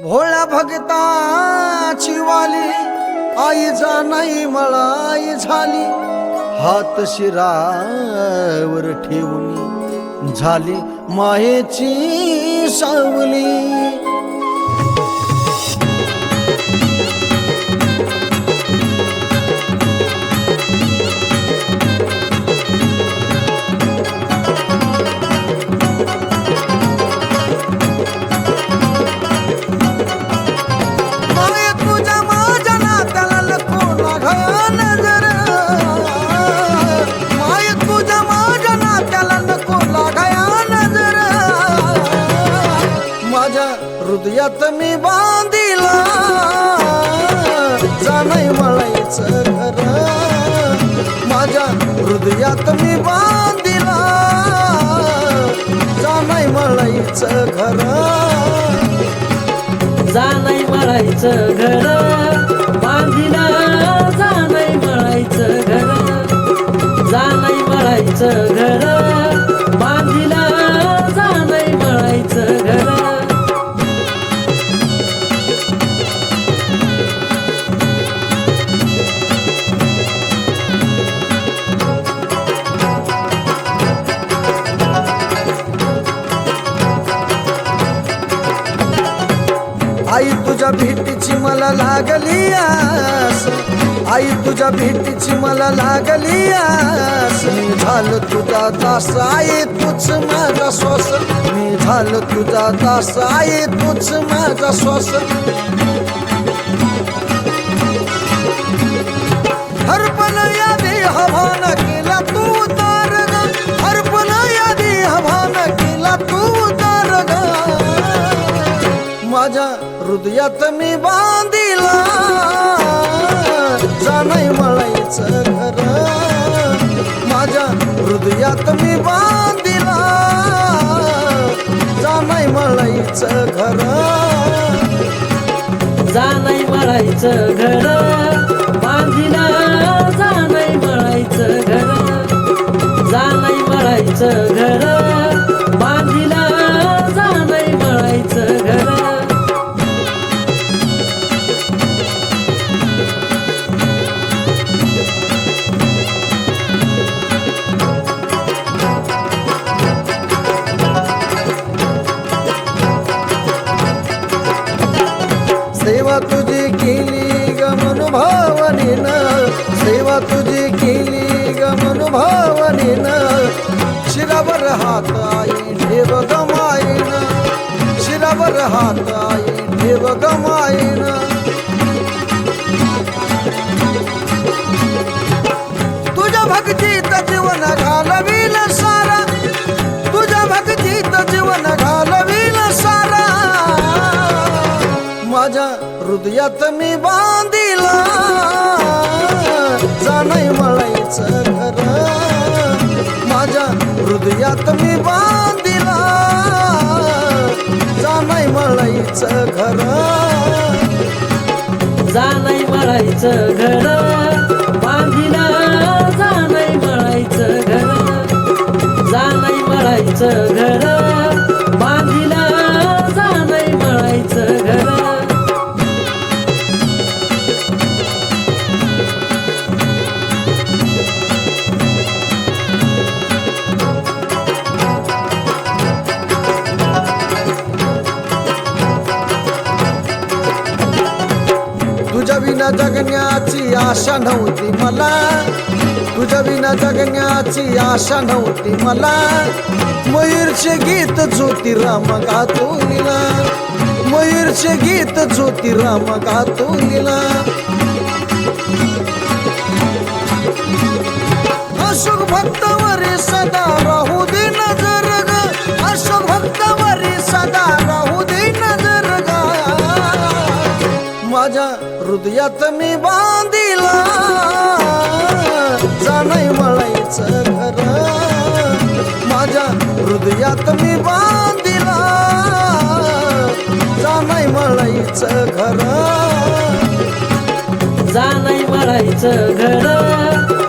भोळ्या भगताची वाली आई नाही मळाई झाली. हात शिरावर ठेवून झाली मायेची सावली. हृदयात मी बांधिला. जाणय मळायचं घर माझ्या हृदयात मी बांधिला. जाणय मळायचं घर जाणय मळायचं घर बांधिला जाणय मळायचं घर जाणय मळायचं घर आई तुझ्या भेटीची मला लागली आस. आई तुझ्या भेटीची मला लागली आस. मी झालं तुझा दास आई तूच माझा श्वास. मी झालं तुझा दास आई तूच माझा श्वास. हृदयात मी बांधिला. जाणय मळायचं घर. माझ्या हृदयात मी बांधिला. जाणय मळायचं घर. जाणय मळायचं घर. बांधिला. सेवा तुझी केली ग मनोभावनेन. सेवा तुझी केली ग मनोभावनेन. शिरावर हात आई ठेव गमायन शिरावर हात आई ठेव गमायन तुझ्या भक्तीत जीवन घालविल हृदयात मी बांधिला. जाणय मळायचं घर. माझ्या हृदयात मी बांधिला. जाणय मळायचं घर. जाणय मळायचं घर. बांधिला जाणय मळायचं घर. जाणय मळायचं घर. तुझ्या विना जगण्याची आशा नव्हती मला. तुझ्या विना जगण्याची आशा नव्हती मला. मयूरचे गीत ज्योतिराम गातो लिला. मयूरचे गीत ज्योतिराम गातो लिला. अशोक भक्तावरी सदा राहू दे. माझ्या हृदयात मी बांधिला. जाणय मळायचं घर माझ्या हृदयात मी बांधिला. जाणय मळायचं घर जाणय मळायचं घर